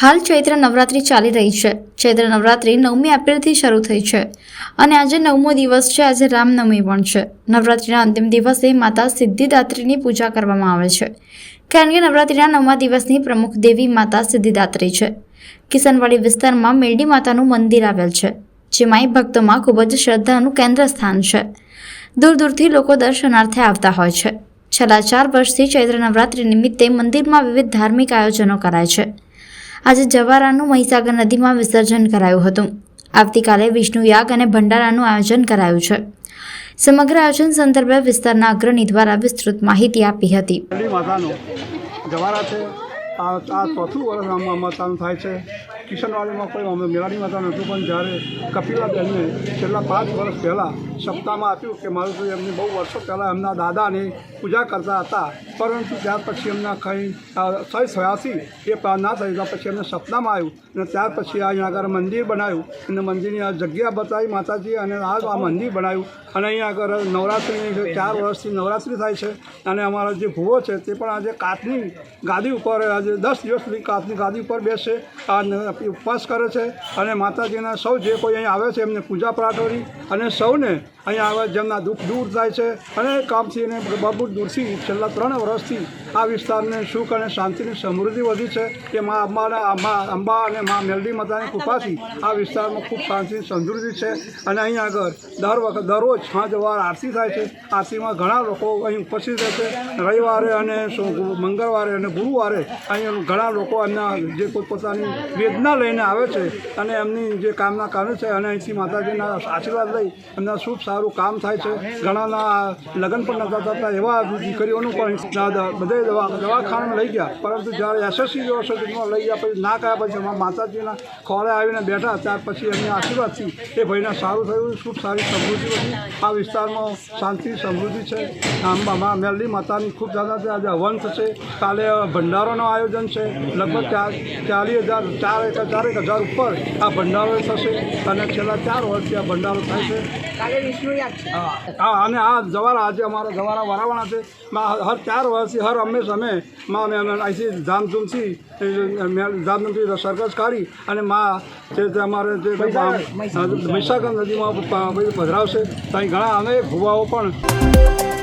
હાલ ચૈત્ર નવરાત્રિ ચાલી રહી છે. ચૈત્ર નવરાત્રિ નવમી એપ્રિલથી શરૂ થઈ છે. અને આજે નવમો દિવસ છે, આજે રામનવમી પણ છે. નવરાત્રિના અંતિમ દિવસે માતા સિદ્ધિદાત્રીની પૂજા કરવામાં આવે છે. કારણ કે નવરાત્રિના નવમા દિવસની પ્રમુખ દેવી માતા સિદ્ધિદાત્રી છે. કિશનવાડી વિસ્તારમાં મેરડી માતાનું મંદિર આવેલ છે, જેમાં ભક્તોમાં ખૂબ જ શ્રદ્ધાનું કેન્દ્ર સ્થાન છે. દૂર દૂરથી લોકો દર્શનાર્થે આવતા હોય છે. છેલ્લા ચાર વર્ષથી ચૈત્ર નવરાત્રિ નિમિત્તે મંદિરમાં વિવિધ ધાર્મિક આયોજનો કરાય છે. આજે જવારાનું મહીસાગર નદીમાં વિસર્જન કરાયું હતું. આવતીકાલે વિષ્ણુ યાગ અને ભંડારાનું આયોજન કરાયું છે. સમગ્ર આયોજન સંદર્ભે વિસ્તારના અગ્રણી દ્વારા વિસ્તૃત માહિતી આપી હતી. આ ચોથું વર્ષ આમાં થાય છે. કિશનવાડીમાં કોઈ અમે મેરાડી માતા નહોતું, પણ જ્યારે કપિલાબેનને છેલ્લા પાંચ વર્ષ પહેલાં સપ્તાહમાં આપ્યું કે મારું તો એમની બહુ વર્ષો પહેલાં એમના દાદાની પૂજા કરતા હતા, પરંતુ ત્યાર પછી એમના કંઈ સહી છયાસી એ ના થઈ ગયા પછી એમને સપનામાં આવ્યું અને ત્યાર પછી અહીંયા આગળ મંદિર બનાવ્યું અને મંદિરની આ જગ્યા બતાવી માતાજી, અને આ આ મંદિર બનાવ્યું અને અહીંયા આગળ નવરાત્રિની ચાર વર્ષથી નવરાત્રિ થાય છે, અને અમારા જે ભૂવો છે તે પણ આજે કાચની ગાદી ઉપર, આજે દસ દિવસ સુધી કાચની ગાદી ઉપર બેસે, અને ઉપવાસ કરે છે અને માતાજીના સૌ જે કોઈ અહીં આવે છે એમને પૂજા પ્રાટોરી અને સૌને અહીંયા આવે, જેમના દુઃખ દૂર થાય છે. અને કામથી અને બાબુ દૂરથી છેલ્લા ત્રણ વર્ષથી આ વિસ્તારને સુખ અને શાંતિની સમૃદ્ધિ વધી છે કે મા અંબાના અંબા અંબા અને મા મેલડી માતાની કૃપાથી આ વિસ્તારમાં ખૂબ શાંતિ સમૃદ્ધિ છે. અને અહીં આગળ દર વખત, દરરોજ સાંજ વાર આરતી થાય છે. આરતીમાં ઘણા લોકો અહીં ઉપસ્થિત રહે છે. રવિવારે અને મંગળવારે અને ગુરુવારે અહીં ઘણા લોકો એમના જે પોતપોતાની વેદના લઈને આવે છે અને એમની જે કામના કરે છે અને અહીંથી માતાજીના આશીર્વાદ લઈ એમના શુભ સારું કામ થાય છે. ઘણાના લગ્ન પણ નતા થતા એવા દીકરીઓનું પણ બધે દવા દવાખાનામાં લઈ ગયા. પરંતુ જ્યારે યશસ્વી યુનિવર્સિટીમાં લઈ ગયા, પછી ના ગયા પછી માતાજીના ખોળે આવીને બેઠા. ત્યાર પછી એમની આશીર્વાદથી એ ભાઈને સારું થયું. ખૂબ સારી સમૃદ્ધિ હતી આ વિસ્તારમાં શાંતિ, સમૃદ્ધિ છે. આંબામાં મેરલી માતાની ખૂબ દાદા છે આજે હવન થશે. કાલે ભંડારોનું આયોજન છે. લગભગ ચાર, ચાલીસ હજાર, ચાર એક, ચારેક હજાર ઉપર આ ભંડારો થશે. અને છેલ્લા ચાર વર્ષથી આ ભંડારો થાય છે. હા અને આ જવારા આજે અમારા જવારા વરાવણા છે. માં હર ચાર વર્ષથી હર હંમેશ અમે માં અમે અહીંથી ધામધૂમથી ધામધૂમથી સરઘસ કાઢી અને માં જે અમારે જે મહીસાગર નદીમાં પધરાવશે. ત્યાં ઘણા અનેક ભૂવાઓ પણ